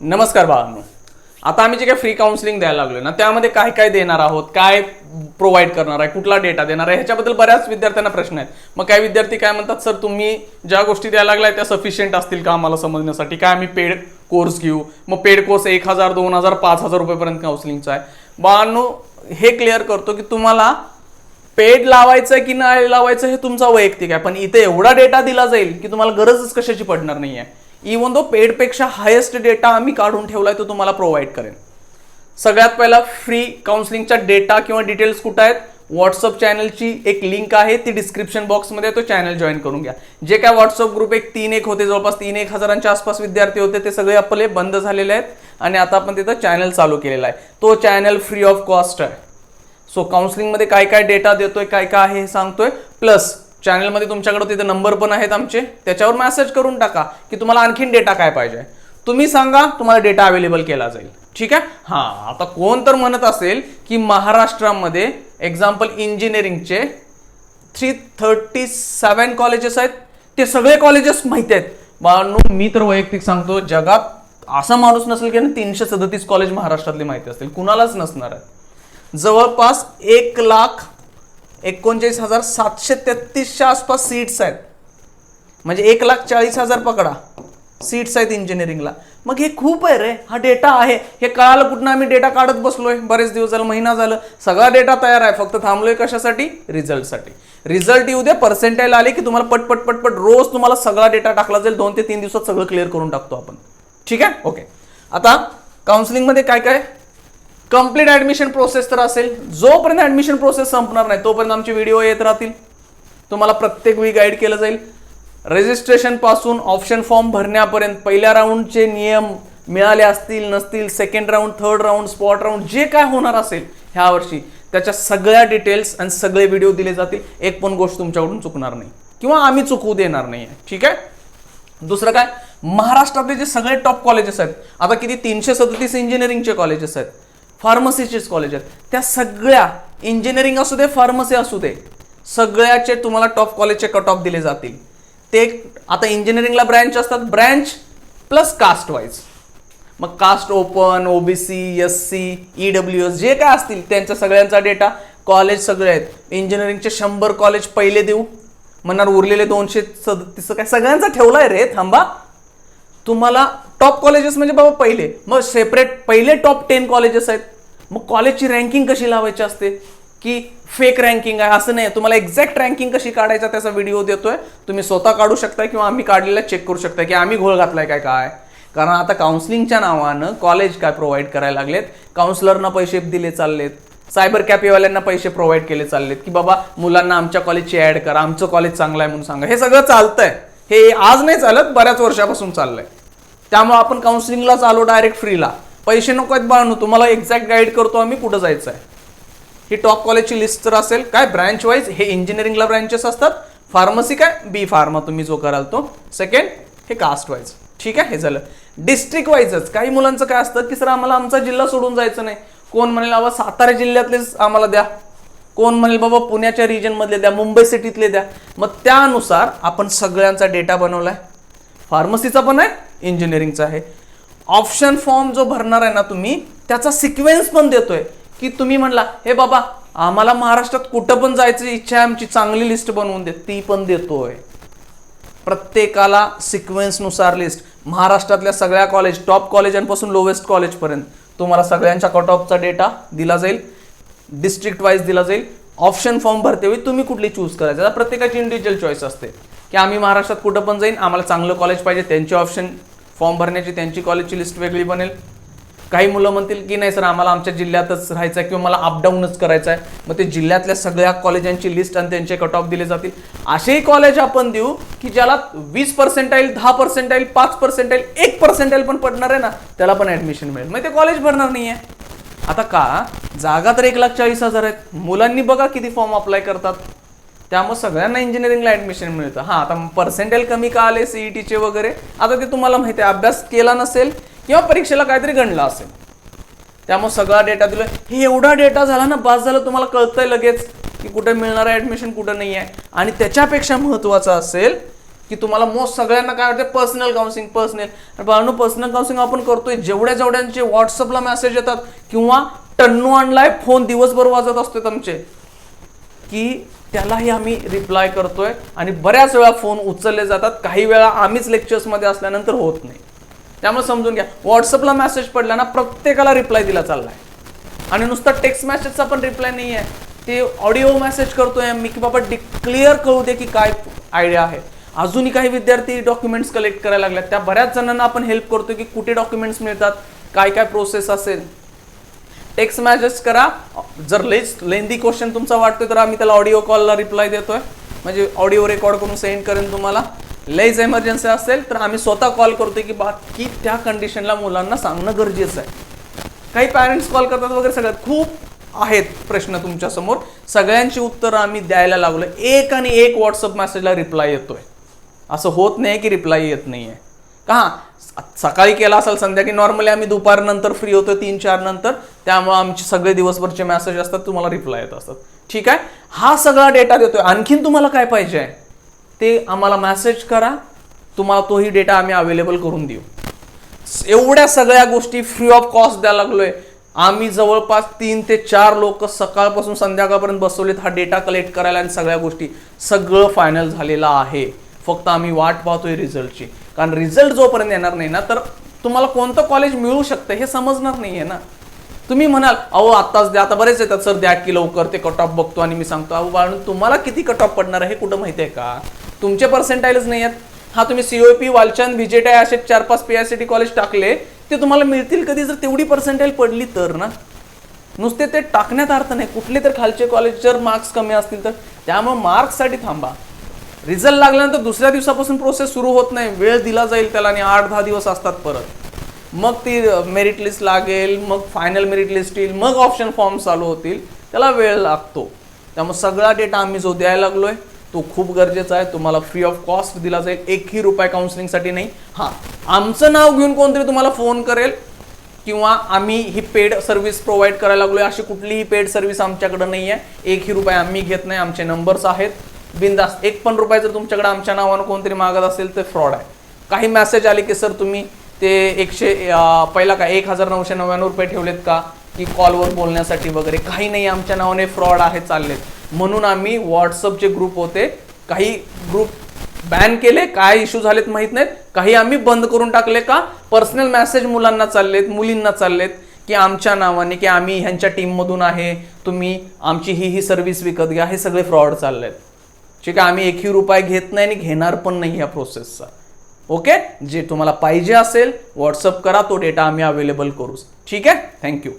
नमस्कार बाळांनो. आता आम्ही जे काही फ्री काउन्सिलिंग द्यायला लागलो ना त्यामध्ये काय काय देणार आहोत काय प्रोव्हाइड करणार आहे कुठला डेटा देणार आहे ह्याच्याबद्दल बऱ्याच विद्यार्थ्यांना प्रश्न आहेत. मग काही विद्यार्थी काय म्हणतात सर तुम्ही ज्या गोष्टी द्यायला लागलाय त्या सफिशियंट असतील का आम्हाला समजण्यासाठी? काय आम्ही पेड कोर्स घेऊ? मग पेड कोर्स एक हजार दोन हजार पाच हजार रुपयेपर्यंत काउन्सिलिंगचा आहे. बाळांनो हे क्लिअर करतो की तुम्हाला पेड लावायचं की नाही लावायचं हे तुमचा वैयक्तिक आहे. पण इथे एवढा डेटा दिला जाईल की तुम्हाला गरजच कशाची पडणार नाही आहे इवन दो पेडपेक्षा हायेस्ट डेटा आम्ही काढून ठेवला आहे तो तुम्हाला प्रोव्हाइड करेन सगळ्यात पहिला फ्री काउन्सिलिंगचा डेटा किंवा डिटेल्स कुठं आहेत? व्हॉट्सअप चॅनलची एक लिंक आहे ती डिस्क्रिप्शन बॉक्समध्ये तो चॅनल जॉईन करून घ्या. जे काय व्हॉट्सअप ग्रुप एक तीन एक होते जवळपास तीन एक हजारांच्या आसपास विद्यार्थी होते ते सगळे आपले बंद झालेले आहेत आणि आता आपण तिथं चॅनल चालू केलेला आहे. तो चॅनल फ्री ऑफ कॉस्ट आहे. सो काउन्सिलिंगमध्ये काय काय डेटा देतोय काय काय आहे हे सांगतोय. प्लस चॅनलमध्ये तुमच्याकडे तिथे नंबर पण आहेत आमचे. त्याच्यावर मॅसेज करून टाका की तुम्हाला आणखीन डेटा काय पाहिजे. तुम्ही सांगा तुम्हाला डेटा अवेलेबल केला जाईल. ठीक आहे? हां आता कोण तर म्हणत असेल की महाराष्ट्रामध्ये एक्झाम्पल इंजिनिअरिंगचे थ्री थर्टी सेवन कॉलेजेस आहेत. ते सगळे कॉलेजेस माहिती आहेत. बाळांनो मी तर वैयक्तिक सांगतो जगात असा माणूस नसेल की तीनशे सदतीस कॉलेज महाराष्ट्रातली माहिती असतील. कुणालाच नसणार आहे जवळपास एक लाख एकोणचाळीस हजार सातशे तेहतीसच्या आसपास सीट्स आहेत. म्हणजे एक लाख चाळीस हजार पकडा. सीट्स आहेत इंजिनिअरिंगला मग हे खूप आहे रे. हा डेटा आहे. हे कळालं कुठनं आम्ही डेटा काढत बसलोय. बरेच दिवस झालं महिना झालं. सगळा डेटा तयार आहे. फक्त थांबलोय कशासाठी? रिझल्टसाठी रिझल्ट येऊ दे. पर्सेंटाईल आले की तुम्हाला पट पट पट पट रोज तुम्हाला सगळा डेटा टाकला जाईल. दोन ते तीन दिवसात सगळं क्लिअर करून टाकतो आपण. ठीक आहे? ओके आता काउन्सिलिंगमध्ये काय काय? कंप्लीट ऍडमिशन प्रोसेस तर असेल. जोपर्यंत ऍडमिशन प्रोसेस संपणार नाही तोपर्यंत आमचे व्हिडिओ येत राहतील. तुम्हाला प्रत्येक वेळी गाईड केलं जाईल. रजिस्ट्रेशनपासून ऑप्शन फॉर्म भरण्यापर्यंत पहिल्या राऊंडचे नियम मिळाले असतील नसतील second round third round spot round जे काय होणार असेल ह्या वर्षी त्याच्या सगळ्या डिटेल्स आणि सगळे व्हिडिओ दिले जातील. एक पण गोष्ट तुमच्याकडून चुकणार नाही. किंवा आम्ही चुकवू देणार नाही. ठीक आहे? दुसरं काय? महाराष्ट्रातले जे सगळे टॉप कॉलेजेस आहेत आता किती? तीनशे सदतीस इंजिनिअरिंगचे कॉलेजेस आहेत. फार्मसीचेच कॉलेज आहेत. त्या सगळ्या इंजिनिअरिंग असू दे फार्मसी असू दे सगळ्याचे तुम्हाला टॉप कॉलेजचे कट ऑफ दिले जातील. ते आता इंजिनिअरिंगला ब्रँच असतात ब्रँच प्लस कास्ट वाईज मग caste open OBC S C E W S जे काय असतील त्यांचा सगळ्यांचा डेटा कॉलेज सगळे आहेत. इंजिनिअरिंगचे शंभर कॉलेज पहिले देऊ. म्हणणार उरलेले दोनशे सदतीस काय सगळ्यांचा आहे रे थांबा. तुम्हाला टॉप कॉलेजेस म्हणजे बाबा पहिले. मग सेपरेट पहिले टॉप टेन कॉलेजेस आहेत. मग कॉलेजची रँकिंग कशी लावायची असते? की फेक रँकिंग आहे असं नाही. तुम्हाला एक्झॅक्ट रँकिंग कशी काढायचा त्याचा व्हिडिओ देतोय. तुम्ही स्वतः काढू शकता किंवा आम्ही काढलेला चेक करू शकता की आम्ही घोळ घातलाय काय काय? कारण आता काउन्सिलिंगच्या नावानं कॉलेज काय प्रोव्हाइड करायला लागलेत? काउन्सलरना पैसे दिले चाललेत. सायबर कॅफेवाल्यांना पैसे प्रोव्हाइड केले चाललेत. की बाबा मुलांना आमच्या कॉलेजची ऍड करा. आमचं कॉलेज चांगलं आहे म्हणून सांगा. हे सगळं चालतंय. हे आज नाही चालत बऱ्याच वर्षापासून चाललंय. त्यामुळे आपण काउन्सिलिंगलाच आलो डायरेक्ट फ्रीला पैसे नको आहेत बाळनू तुम्हाला एक्झॅक्ट गाईड करतो आम्ही कुठं जायचं आहे ही टॉप कॉलेजची लिस्ट तर असेल. काय ब्रँच वाईज हे इंजिनिअरिंगला ब्रँचेस असतात. फार्मसी काय? बी फार्मा तुम्ही जो कराल तो. सेकंड हे कास्ट वाईज ठीक आहे? हे झालं. डिस्ट्रिक्ट वाईजच काही मुलांचं काय असतं की सर आम्हाला आमचा जिल्हा सोडून जायचं नाही. कोण म्हणेल बाबा सातारा जिल्ह्यातलेच आम्हाला द्या. कोण म्हणेल बाबा पुण्याच्या रिजनमधले द्या मुंबई सिटीतले द्या. मग त्यानुसार आपण सगळ्यांचा डेटा बनवलाय. फार्मसीचा पण आहे. इंजिनिअरिंगचा आहे. ऑप्शन फॉर्म जो भरणार आहे ना तुम्ही त्याचा सिक्वेन्स पण देतोय. की तुम्ही म्हणला हे बाबा आम्हाला महाराष्ट्रात कुठं पण जायची इच्छा आहे आमची चांगली लिस्ट बनवून दे ती पण देतोय. प्रत्येकाला सिक्वेन्सनुसार लिस्ट महाराष्ट्रातल्या सगळ्या कॉलेज टॉप कॉलेजांपासून लोवेस्ट कॉलेजपर्यंत तुम्हाला सगळ्यांच्या कट ऑफचा डेटा दिला जाईल. डिस्ट्रिक्ट वाईज दिला जाईल. ऑप्शन फॉर्म भरते वेळी तुम्ही कुठली चूज करायचं. प्रत्येकाची इंडिव्हिज्युअल चॉईस असते. की आम्ही महाराष्ट्रात कुठं पण जाईन आम्हाला चांगलं कॉलेज पाहिजे त्यांचे ऑप्शन फॉर्म भरण्याची त्यांची कॉलेजची लिस्ट वेगळी बनेल. काही मुलं म्हणतील की नाही सर आम्हाला आमच्या जिल्ह्यातच राहायचं आहे किंवा मला अपडाऊनच करायचं आहे मग ते जिल्ह्यातल्या सगळ्या कॉलेजांची लिस्ट आणि त्यांचे कट ऑफ दिले जातील. असेही कॉलेज आपण देऊ की ज्याला वीस पर्सेंटाईल दहा पर्सेंटाईल पाच पर्सेंटाईल एक पर्सेंटाईल पण पडणार आहे ना त्याला पण ऍडमिशन मिळेल. मग ते कॉलेज भरणार नाही आहे आता का? जागा तर एक लाख चाळीस हजार आहेत. मुलांनी बघा किती फॉर्म अप्लाय करतात. त्यामुळे सगळ्यांना इंजिनिअरिंगला ऍडमिशन मिळतं. हां आता पर्सेंटेल कमी का आले सीईटीचे वगैरे? आता ते तुम्हाला माहिती आहे अभ्यास केला नसेल किंवा परीक्षेला काहीतरी गणला असेल. त्यामुळे सगळा डेटा दिला. हे एवढा डेटा झाला ना पास झालं तुम्हाला कळतंय लगेच की कुठे मिळणार आहे ऍडमिशन कुठं नाही आहे. आणि त्याच्यापेक्षा महत्त्वाचं असेल की तुम्हाला मोस्ट सगळ्यांना काय वाटतं पर्सनल काउन्सिलिंग पर्सनल बाळांनो पर्सनल काउन्सिलिंग आपण करतोय जेवढ्या जेवढ्यांचे व्हॉट्सअपला मेसेज येतात किंवा टन्नू आणलाय फोन दिवसभर वाजत असतात आमचे. की त्यालाही आम्ही रिप्लाय करतोय आणि बऱ्याच वेळा फोन उचलले जातात. काही वेळा आम्हीच लेक्चर्समध्ये असल्यानंतर होत नाही. त्यामुळे समजून घ्या व्हॉट्सअपला मेसेज पडला ना प्रत्येकाला रिप्लाय दिला चाललाय. आणि नुसता टेक्स्ट मेसेजचा पण रिप्लाय नाही आहे. ते ऑडिओ मेसेज करतोय मी की बाबा डिक्लिअर कळू दे की काय आयडिया आहे. अजूनही काही विद्यार्थी डॉक्युमेंट्स कलेक्ट करायला लागल्यात. त्या बऱ्याच जणांना आपण हेल्प करतो की कुठे डॉक्युमेंट्स मिळतात काय काय प्रोसेस असेल. टेक्स्ट मॅसेज करा. जर लेज लेंदी क्वेश्चन तुमचा वाटतोय तर आम्ही त्याला ऑडिओ कॉलला रिप्लाय देतोय. म्हणजे ऑडिओ रेकॉर्ड करून सेंड करेन तुम्हाला. लईच एमर्जन्सी असेल तर आम्ही स्वतः कॉल करतोय की बाकी त्या कंडिशनला मुलांना सांगणं गरजेचं आहे. काही पॅरेंट्स कॉल करतात वगैरे सगळ्यात खूप आहेत प्रश्न तुमच्यासमोर. सगळ्यांची उत्तरं आम्ही द्यायला लागलो एक आणि एक व्हॉट्सअप मेसेजला रिप्लाय येतोय. असं होत नाही की रिप्लाय येत नाही आहे का? सकाळी केला असाल संध्याकाळी. नॉर्मली आम्ही दुपारनंतर फ्री होतो तीन चार नंतर. त्यामुळे आमचे सगळे दिवसभरचे मेसेज असतात तुम्हाला रिप्लाय येत असतात. ठीक आहे? हा सगळा डेटा देतोय. आणखीन तुम्हाला काय पाहिजे? आहे ते आम्हाला मॅसेज करा. तुम्हाला तोही डेटा आम्ही अवेलेबल करून देऊ. एवढ्या सगळ्या गोष्टी फ्री ऑफ कॉस्ट द्यायला लागलोय. आम्ही जवळपास तीन ते चार लोक सकाळपासून संध्याकाळपर्यंत बसवलेत. हा डेटा कलेक्ट करायला आणि सगळ्या गोष्टी. सगळं फायनल झालेलं आहे. फक्त आम्ही वाट पाहतोय रिझल्टची कारण रिझल्ट जोपर्यंत येणार नाही ना तर तुम्हाला कोणतं कॉलेज मिळू शकतं हे समजणार नाहीये ना. तुम्ही म्हणाल अहो आत्ताच द्या आता बरेच येतात सर द्या की लवकर ते कट ऑफ बघतो आणि मी सांगतो. अहो बाळ तुम्हाला किती कट ऑफ पडणार आहे हे कुठं माहिती आहे का? तुमचे पर्सेंटाईलच नाही आहेत. हा तुम्ही सीओपी वालचंद विजेटाय असे चार पाच P I C T college टाकले ते तुम्हाला मिळतील कधी? जर तेवढी पर्सेंटाईल पडली तर ना. नुसते ते टाकण्यात अर्थ नाही. कुठले तर खालचे कॉलेज जर मार्क्स कमी असतील तर. त्यामुळे मार्क्ससाठी थांबा. रिझल्ट लागल्यानंतर दुसऱ्या दिवसापासून प्रोसेस सुरू होत नाही. वेळ दिला जाईल त्याला आणि आठ दहा दिवस असतात परत. मग ती मेरिट लिस्ट लागेल मग फायनल मेरिट लिस्ट येईल मग ऑप्शन फॉर्म चालू होतील. त्याला वेळ लागतो. त्यामुळे सगळा डेटा आम्ही जो द्यायला लागलो आहे तो खूप गरजेचा आहे. तुम्हाला फ्री ऑफ कॉस्ट दिला जाईल. एकही रुपये काउन्सिलिंगसाठी नाही. हां आमचं नाव घेऊन कोणतरी तुम्हाला फोन करेल किंवा आम्ही ही पेड सर्व्हिस प्रोव्हाइड करायला लागलो आहे अशी कुठलीही पेड सर्व्हिस आमच्याकडे नाही आहे एकही रुपये आम्ही घेत नाही. आमचे नंबर्स आहेत. बिंदास. एक पण रुपये जर तुमच्याकडे आमच्या नावानं कोणतरी मागत असेल तर फ्रॉड आहे. काही मेसेज आले की सर तुम्ही ते एकशे पहिला काय एक हजार नऊशे नव्याण्णव रुपये ठेवलेत का? की कॉलवर बोलण्यासाठी वगैरे. काही नाही आमच्या नावाने फ्रॉड आहे चाललेत. म्हणून आम्ही व्हॉट्सअपचे ग्रुप होते. काही ग्रुप बॅन केले. काय इश्यू झालेत माहीत नाहीत. काही आम्ही बंद करून टाकले का? पर्सनल मेसेज मुलांना चाललेत मुलींना चाललेत की आमच्या नावाने की आम्ही ह्यांच्या टीममधून आहे. तुम्ही आमची ही ही सर्व्हिस विकत घ्या. हे सगळे फ्रॉड चाललेत. ठीक आहे आम्ही एकही रुपये घेत नाही आणि घेणार पण नाही या प्रोसेसचा ओके जे तुम्हाला पाहिजे असेल व्हॉट्सअप करा तो डेटा आम्ही अवेलेबल करू. ठीक आहे? थँक्यू